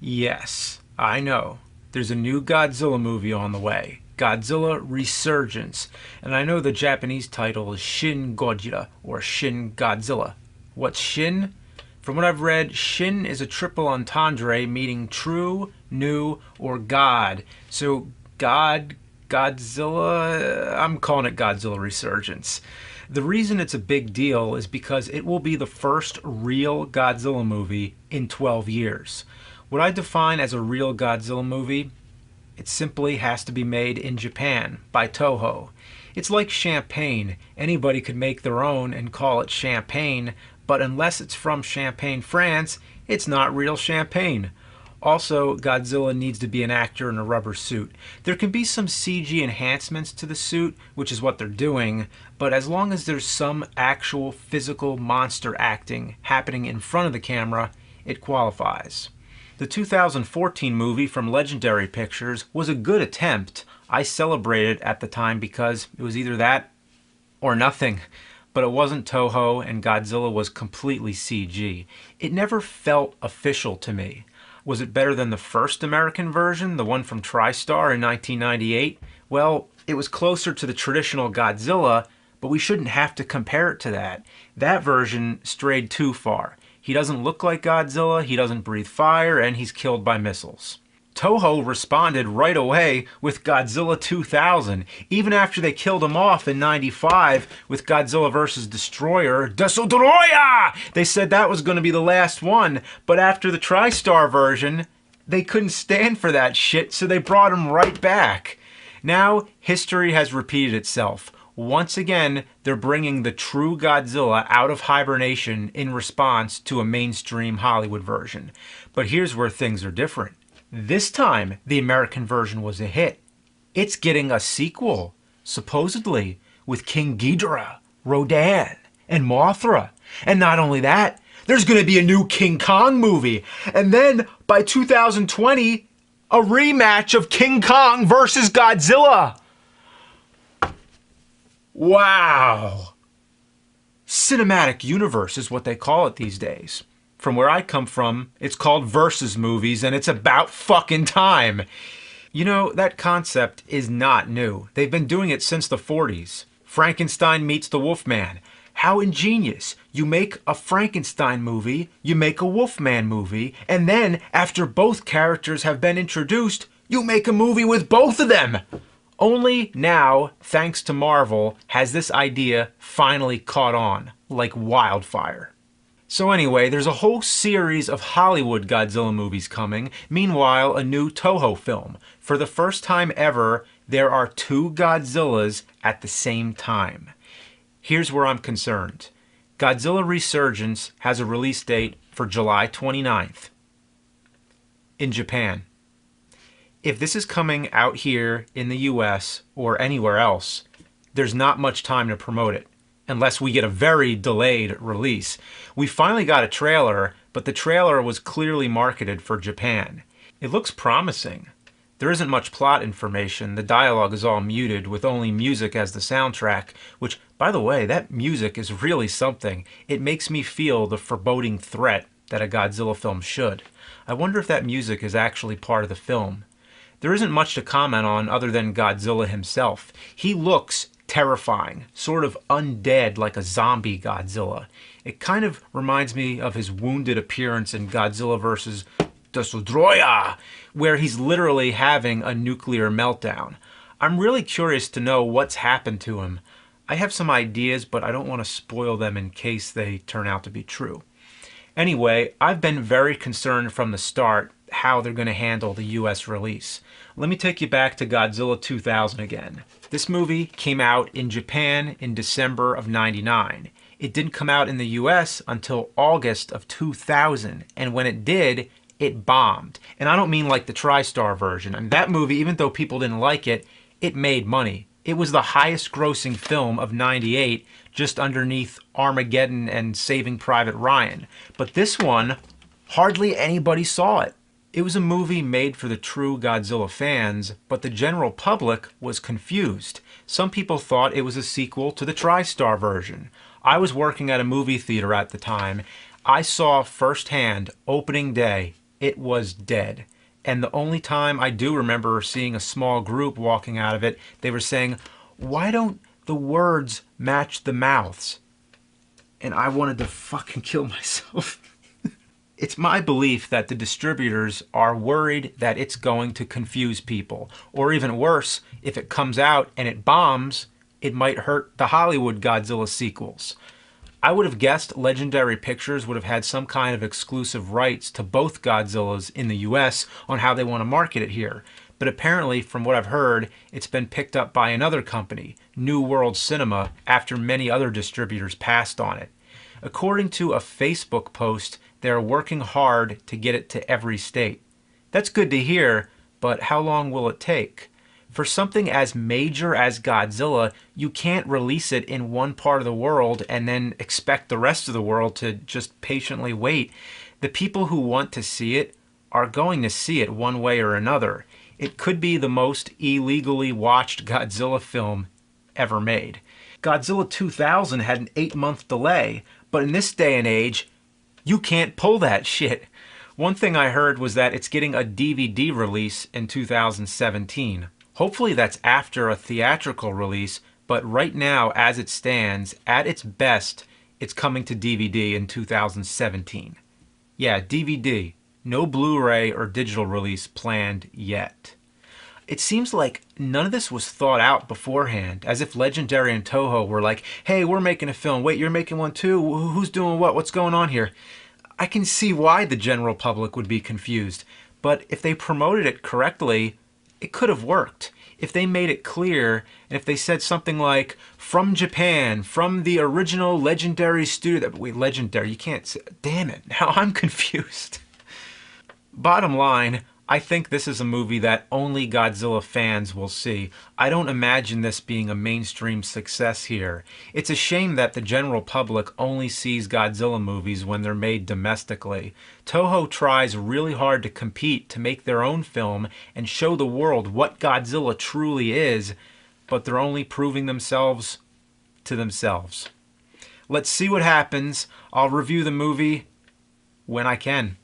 Yes, I know. There's a new Godzilla movie on the way. Godzilla Resurgence. And I know the Japanese title is Shin Godzilla or Shin Godzilla. What's Shin? From what I've read, Shin is a triple entendre meaning true, new, or God. So, God, Godzilla, I'm calling it Godzilla Resurgence. The reason it's a big deal is because it will be the first real Godzilla movie in 12 years. What I define as a real Godzilla movie, it simply has to be made in Japan by Toho. It's like champagne. Anybody could make their own and call it champagne, but unless it's from Champagne, France, it's not real champagne. Also, Godzilla needs to be an actor in a rubber suit. There can be some CG enhancements to the suit, which is what they're doing, but as long as there's some actual physical monster acting happening in front of the camera, it qualifies. The 2014 movie from Legendary Pictures was a good attempt. I celebrated at the time because it was either that or nothing. But it wasn't Toho and Godzilla was completely CG. It never felt official to me. Was it better than the first American version, the one from TriStar in 1998? Well, it was closer to the traditional Godzilla, but we shouldn't have to compare it to that. That version strayed too far. He doesn't look like Godzilla, he doesn't breathe fire, and he's killed by missiles. Toho responded right away with Godzilla 2000, even after they killed him off in 95 with Godzilla vs. Destroyer, Desodroya! They said that was going to be the last one, but after the TriStar version, they couldn't stand for that shit, so they brought him right back. Now, history has repeated itself once again, they're bringing the true Godzilla out of hibernation in response to a mainstream Hollywood version. But here's where things are different. This time, the American version was a hit. It's getting a sequel, supposedly, with King Ghidorah, Rodan, and Mothra. And not only that, there's going to be a new King Kong movie. And then by 2020, a rematch of King Kong versus Godzilla. Wow! Cinematic universe is what they call it these days. From where I come from, it's called versus movies and it's about fucking time. You know, that concept is not new. They've been doing it since the 40s. Frankenstein meets the Wolfman. How ingenious. You make a Frankenstein movie, you make a Wolfman movie, and then, after both characters have been introduced, you make a movie with both of them. Only now, thanks to Marvel, has this idea finally caught on, like wildfire. So anyway, there's a whole series of Hollywood Godzilla movies coming, meanwhile a new Toho film. For the first time ever, there are two Godzillas at the same time. Here's where I'm concerned. Godzilla Resurgence has a release date for July 29th in Japan if this is coming out here in the US or anywhere else, there's not much time to promote it unless we get a very delayed release. We finally got a trailer, but the trailer was clearly marketed for Japan. It looks promising. There isn't much plot information. The dialogue is all muted with only music as the soundtrack, which, by the way, that music is really something. It makes me feel the foreboding threat that a Godzilla film should. I wonder if that music is actually part of the film. There isn't much to comment on other than Godzilla himself. He looks terrifying, sort of undead like a zombie Godzilla. It kind of reminds me of his wounded appearance in Godzilla vs. Desodroya, where he's literally having a nuclear meltdown. I'm really curious to know what's happened to him. I have some ideas, but I don't want to spoil them in case they turn out to be true. Anyway, I've been very concerned from the start how they're going to handle the US release. Let me take you back to Godzilla 2000 again. This movie came out in Japan in December of 99. It didn't come out in the US until August of 2000, and when it did, it bombed. And I don't mean like the TriStar version. I mean, that movie, even though people didn't like it, it made money. It was the highest grossing film of 98, just underneath Armageddon and Saving Private Ryan. But this one, hardly anybody saw it. It was a movie made for the true Godzilla fans, but the general public was confused. Some people thought it was a sequel to the TriStar version. I was working at a movie theater at the time. I saw firsthand, opening day, it was dead. And the only time I do remember seeing a small group walking out of it, they were saying, Why don't the words match the mouths? And I wanted to fucking kill myself. it's my belief that the distributors are worried that it's going to confuse people. Or even worse, if it comes out and it bombs, it might hurt the Hollywood Godzilla sequels. I would have guessed Legendary Pictures would have had some kind of exclusive rights to both Godzillas in the US on how they want to market it here. But apparently, from what I've heard, it's been picked up by another company, New World Cinema, after many other distributors passed on it. According to a Facebook post, they're working hard to get it to every state. That's good to hear, but how long will it take? For something as major as Godzilla, you can't release it in one part of the world and then expect the rest of the world to just patiently wait. The people who want to see it are going to see it one way or another. It could be the most illegally watched Godzilla film ever made. Godzilla 2000 had an eight month delay, but in this day and age, you can't pull that shit. One thing I heard was that it's getting a DVD release in 2017. Hopefully that's after a theatrical release, but right now, as it stands, at its best, it's coming to DVD in 2017. Yeah, DVD. No Blu ray or digital release planned yet. It seems like none of this was thought out beforehand, as if Legendary and Toho were like, hey, we're making a film. Wait, you're making one too? Who's doing what? What's going on here? I can see why the general public would be confused, but if they promoted it correctly, it could have worked if they made it clear and if they said something like from Japan, from the original legendary studio. Wait, legendary? You can't say. Damn it! Now I'm confused. Bottom line, I think this is a movie that only Godzilla fans will see. I don't imagine this being a mainstream success here. It's a shame that the general public only sees Godzilla movies when they're made domestically. Toho tries really hard to compete to make their own film and show the world what Godzilla truly is, but they're only proving themselves to themselves. Let's see what happens. I'll review the movie when I can.